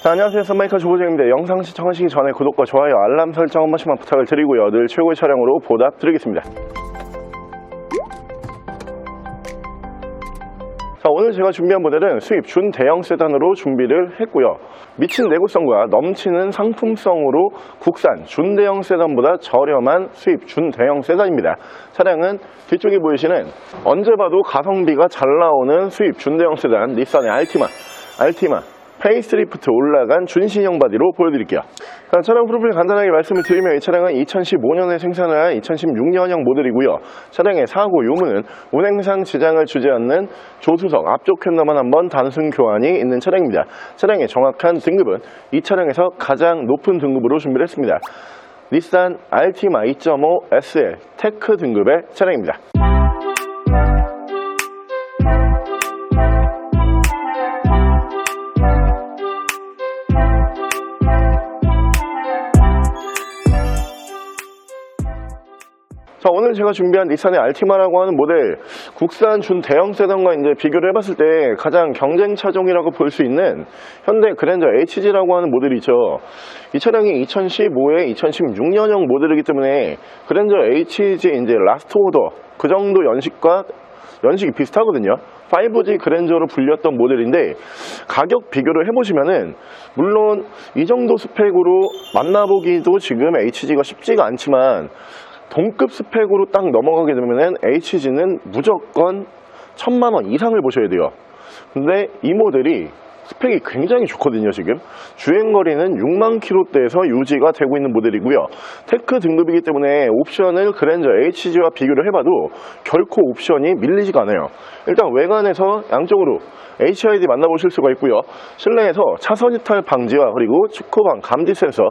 자, 안녕하세요. 썬마이커 조보정입니다. 영상 시청하시기 전에 구독과 좋아요, 알람 설정 한 번씩만 부탁을 드리고요. 늘 최고의 차량으로 보답드리겠습니다. 자, 오늘 제가 준비한 모델은 수입 준대형 세단으로 준비를 했고요. 미친 내구성과 넘치는 상품성으로 국산 준대형 세단보다 저렴한 수입 준대형 세단입니다. 차량은 뒤쪽에 보이시는 언제 봐도 가성비가 잘 나오는 수입 준대형 세단 닛산의 알티마, 알티마 페이스리프트 올라간 준신형 바디로 보여드릴게요. 자, 차량 프로필 간단하게 말씀을 드리면 이 차량은 2015년에 생산을 한 2016년형 모델이고요. 차량의 사고 유무는 운행상 지장을 주지 않는 조수석 앞쪽 캔너만 한번 단순 교환이 있는 차량입니다. 차량의 정확한 등급은 이 차량에서 가장 높은 등급으로 준비를 했습니다. 닛산 알티마 2.5 SL 테크 등급의 차량입니다. 자, 오늘 제가 준비한 닛산의 알티마라고 하는 모델, 국산 준 대형 세단과 이제 비교를 해봤을 때 가장 경쟁 차종이라고 볼 수 있는 현대 그랜저 HG라고 하는 모델이죠. 이 차량이 2015에 2016년형 모델이기 때문에 그랜저 HG 이제 라스트 오더 그 정도 연식과 연식이 비슷하거든요. 5G 그랜저로 불렸던 모델인데 가격 비교를 해보시면은 물론 이 정도 스펙으로 만나보기도 지금 HG가 쉽지가 않지만 동급 스펙으로 딱 넘어가게 되면은 HG는 무조건 천만 원 이상을 보셔야 돼요. 근데 이 모델이 스펙이 굉장히 좋거든요, 지금. 주행거리는 6만 킬로대에서 유지가 되고 있는 모델이고요. 테크 등급이기 때문에 옵션을 그랜저 HG와 비교를 해봐도 결코 옵션이 밀리지가 않아요. 일단 외관에서 양쪽으로 HID 만나보실 수가 있고요. 실내에서 차선 이탈 방지와 그리고 축구방 감지 센서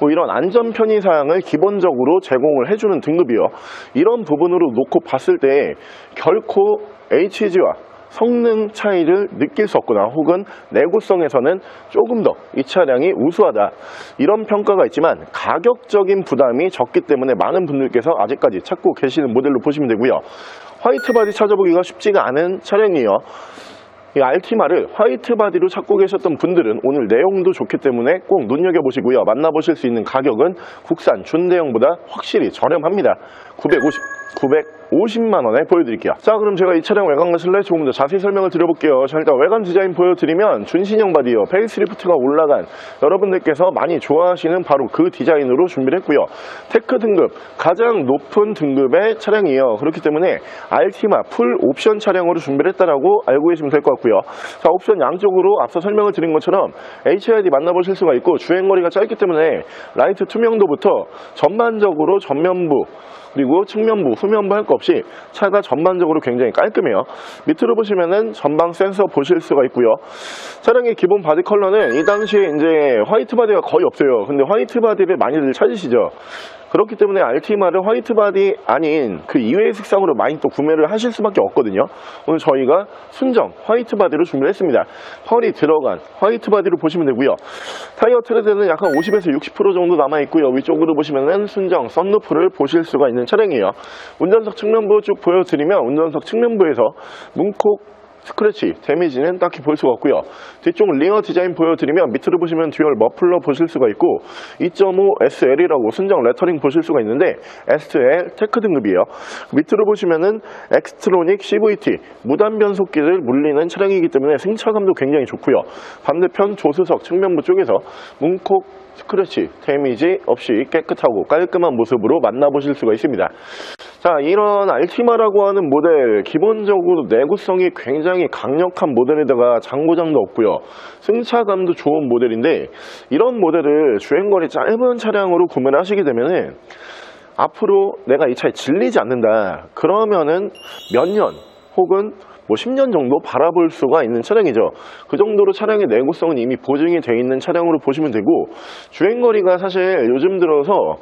뭐 이런 안전 편의 사항을 기본적으로 제공을 해주는 등급이요. 이런 부분으로 놓고 봤을 때 결코 HG와 성능 차이를 느낄 수 없거나 혹은 내구성에서는 조금 더 이 차량이 우수하다. 이런 평가가 있지만 가격적인 부담이 적기 때문에 많은 분들께서 아직까지 찾고 계시는 모델로 보시면 되고요. 화이트 바디 찾아보기가 쉽지가 않은 차량이에요. 이 알티마를 화이트 바디로 찾고 계셨던 분들은 오늘 내용도 좋기 때문에 꼭 눈여겨보시고요. 만나보실 수 있는 가격은 국산 준대형보다 확실히 저렴합니다. 950 950만 원에 보여드릴게요. 자, 그럼 제가 이 차량 외관과 실내 조금 더 자세히 설명을 드려볼게요. 자, 일단 외관 디자인 보여드리면 준신형 바디요. 페이스리프트가 올라간 여러분들께서 많이 좋아하시는 바로 그 디자인으로 준비를 했고요. 테크 등급 가장 높은 등급의 차량이에요. 그렇기 때문에 알티마 풀 옵션 차량으로 준비를 했다라고 알고 계시면 될 것 같고요. 자, 옵션 양쪽으로 앞서 설명을 드린 것처럼 HID 만나보실 수가 있고 주행거리가 짧기 때문에 라이트 투명도부터 전반적으로 전면부 그리고 측면부, 후면부 할 거 없이 차가 전반적으로 굉장히 깔끔해요. 밑으로 보시면은 전방 센서 보실 수가 있고요. 차량의 기본 바디 컬러는 이 당시에 이제 화이트 바디가 거의 없어요. 근데 화이트 바디를 많이들 찾으시죠. 그렇기 때문에 알티마를 화이트 바디 아닌 그 이외의 색상으로 많이 또 구매를 하실 수밖에 없거든요. 오늘 저희가 순정 화이트 바디로 준비를 했습니다. 펄이 들어간 화이트 바디로 보시면 되고요. 타이어 트레드는 약간 50에서 60% 정도 남아있고요. 위쪽으로 보시면은 순정 썬루프를 보실 수가 있는 차량이에요. 운전석 측면부 쭉 보여드리면 운전석 측면부에서 문콕 스크래치, 데미지는 딱히 볼 수가 없고요. 뒤쪽 링어 디자인 보여드리면 밑으로 보시면 듀얼 머플러 보실 수가 있고 2.5 SL이라고 순정 레터링 보실 수가 있는데 SL 테크 등급이에요. 밑으로 보시면은 엑스트로닉 CVT 무단 변속기를 물리는 차량이기 때문에 승차감도 굉장히 좋고요. 반대편 조수석 측면부 쪽에서 문콕 스크래치, 데미지 없이 깨끗하고 깔끔한 모습으로 만나보실 수가 있습니다. 자, 이런 알티마라고 하는 모델, 기본적으로 내구성이 굉장히 강력한 모델에다가 장고장도 없고요. 승차감도 좋은 모델인데, 이런 모델을 주행거리 짧은 차량으로 구매를 하시게 되면은, 앞으로 내가 이 차에 질리지 않는다. 그러면은 몇 년, 혹은 뭐 10년 정도 바라볼 수가 있는 차량이죠. 그 정도로 차량의 내구성은 이미 보증이 되어 있는 차량으로 보시면 되고 주행거리가 사실 요즘 들어서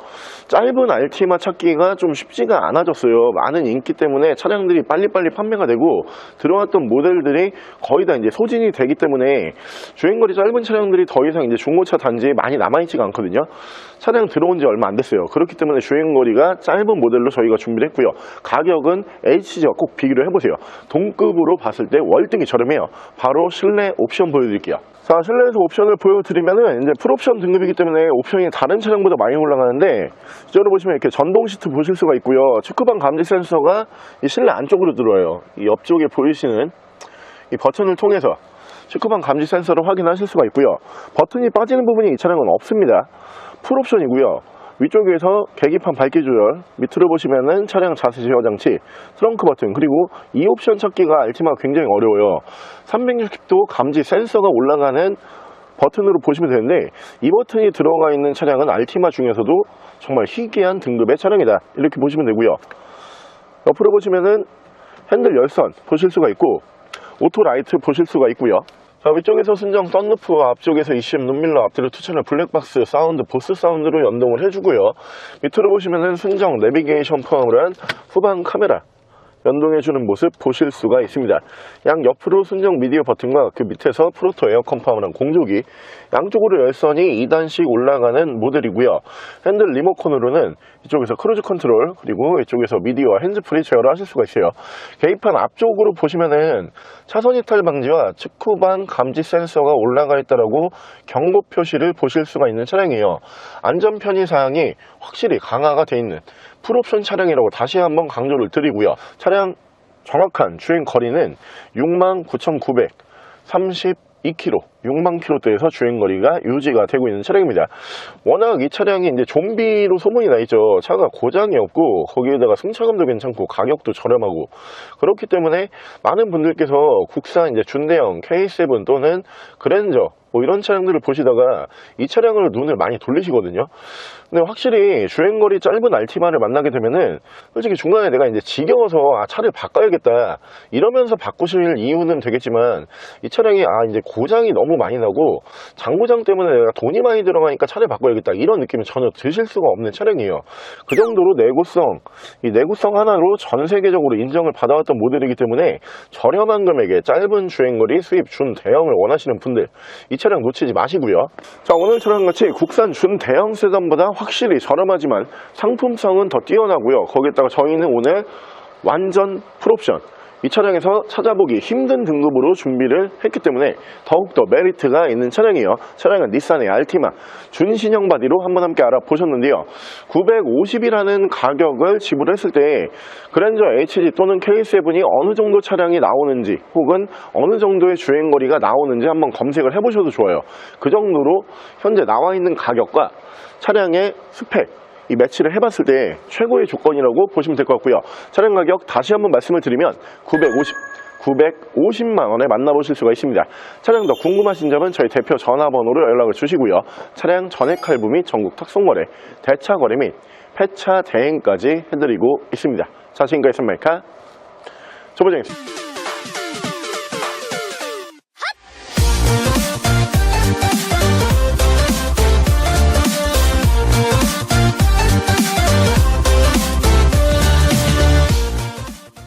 짧은 알티마 찾기가 좀 쉽지가 않아졌어요. 많은 인기 때문에 차량들이 빨리빨리 판매가 되고 들어왔던 모델들이 거의 다 이제 소진이 되기 때문에 주행거리 짧은 차량들이 더 이상 이제 중고차 단지에 많이 남아있지가 않거든요. 차량 들어온 지 얼마 안 됐어요. 그렇기 때문에 주행거리가 짧은 모델로 저희가 준비를 했고요. 가격은 HG와 꼭 비교를 해보세요. 동급 가격으로 봤을 때 월등히 저렴해요. 바로 실내 옵션 보여드릴게요. 자, 실내에서 옵션을 보여드리면은 이제 풀옵션 등급이기 때문에 옵션이 다른 차량보다 많이 올라가는데 이쪽으로 보시면 이렇게 전동 시트 보실 수가 있고요. 측구방 감지 센서가 이 실내 안쪽으로 들어와요. 이 옆쪽에 보이시는 이 버튼을 통해서 측구방 감지 센서를 확인하실 수가 있고요. 버튼이 빠지는 부분이 이 차량은 없습니다. 풀옵션이고요. 위쪽에서 계기판 밝기 조절, 밑으로 보시면은 차량 자세 제어 장치, 트렁크 버튼, 그리고 이 옵션 찾기가 알티마가 굉장히 어려워요. 360도 감지 센서가 올라가는 버튼으로 보시면 되는데 이 버튼이 들어가 있는 차량은 알티마 중에서도 정말 희귀한 등급의 차량이다. 이렇게 보시면 되고요. 옆으로 보시면은 핸들 열선 보실 수가 있고 오토 라이트 보실 수가 있고요. 자, 위쪽에서 순정 썬루프와 앞쪽에서 ECM 눈밀러 앞뒤로 투채널 블랙박스 사운드 보스 사운드로 연동을 해주고요. 밑으로 보시면은 순정 내비게이션 포함을 한 후방 카메라 연동해 주는 모습 보실 수가 있습니다. 양 옆으로 순정 미디어 버튼과 그 밑에서 프로토 에어컨 파워랑 공조기 양쪽으로 열선이 2단씩 올라가는 모델이고요. 핸들 리모컨으로는 이쪽에서 크루즈 컨트롤 그리고 이쪽에서 미디어와 핸즈프리 제어를 하실 수가 있어요. 계기판 앞쪽으로 보시면은 차선 이탈 방지와 측후방 감지 센서가 올라가 있다라고 경고 표시를 보실 수가 있는 차량이에요. 안전 편의 사항이 확실히 강화가 돼 있는 풀옵션 차량이라고 다시 한번 강조를 드리고요. 차량 정확한 주행 거리는 69,932km, 6만 km대에서 주행 거리가 유지가 되고 있는 차량입니다. 워낙 이 차량이 이제 좀비로 소문이 나 있죠. 차가 고장이 없고 거기에다가 승차감도 괜찮고 가격도 저렴하고 그렇기 때문에 많은 분들께서 국산 이제 준대형 K7 또는 그랜저 뭐 이런 차량들을 보시다가 이 차량을 눈을 많이 돌리시거든요. 근데 확실히 주행거리 짧은 알티마를 만나게 되면은 솔직히 중간에 내가 이제 지겨워서 아, 차를 바꿔야겠다 이러면서 바꾸실 이유는 되겠지만 이 차량이 아 이제 고장이 너무 많이 나고 장고장 때문에 내가 돈이 많이 들어가니까 차를 바꿔야겠다 이런 느낌이 전혀 드실 수가 없는 차량이에요. 그 정도로 내구성 이 내구성 하나로 전 세계적으로 인정을 받아왔던 모델이기 때문에 저렴한 금액에 짧은 주행거리 수입 준 대형을 원하시는 분들 이 차량 놓치지 마시고요. 자 오늘 차량 같이 국산 준 대형 세단보다 확실히 저렴하지만 상품성은 더 뛰어나고요. 거기에다가 저희는 오늘 완전 풀옵션 이 차량에서 찾아보기 힘든 등급으로 준비를 했기 때문에 더욱더 메리트가 있는 차량이에요. 차량은 닛산의 알티마 준신형 바디로 한번 함께 알아보셨는데요. 950이라는 가격을 지불했을 때 그랜저 HG 또는 K7이 어느 정도 차량이 나오는지 혹은 어느 정도의 주행거리가 나오는지 한번 검색을 해보셔도 좋아요. 그 정도로 현재 나와 있는 가격과 차량의 스펙 이 매치를 해봤을 때 최고의 조건이라고 보시면 될 것 같고요. 차량 가격 다시 한번 말씀을 드리면 950, 950만 원에 만나보실 수가 있습니다. 차량 더 궁금하신 점은 저희 대표 전화번호로 연락을 주시고요. 차량 전액 할부 및 전국 탁송거래, 대차 거래 및 폐차 대행까지 해드리고 있습니다. 자, 지금까지 선마이카 조보정이었습니다.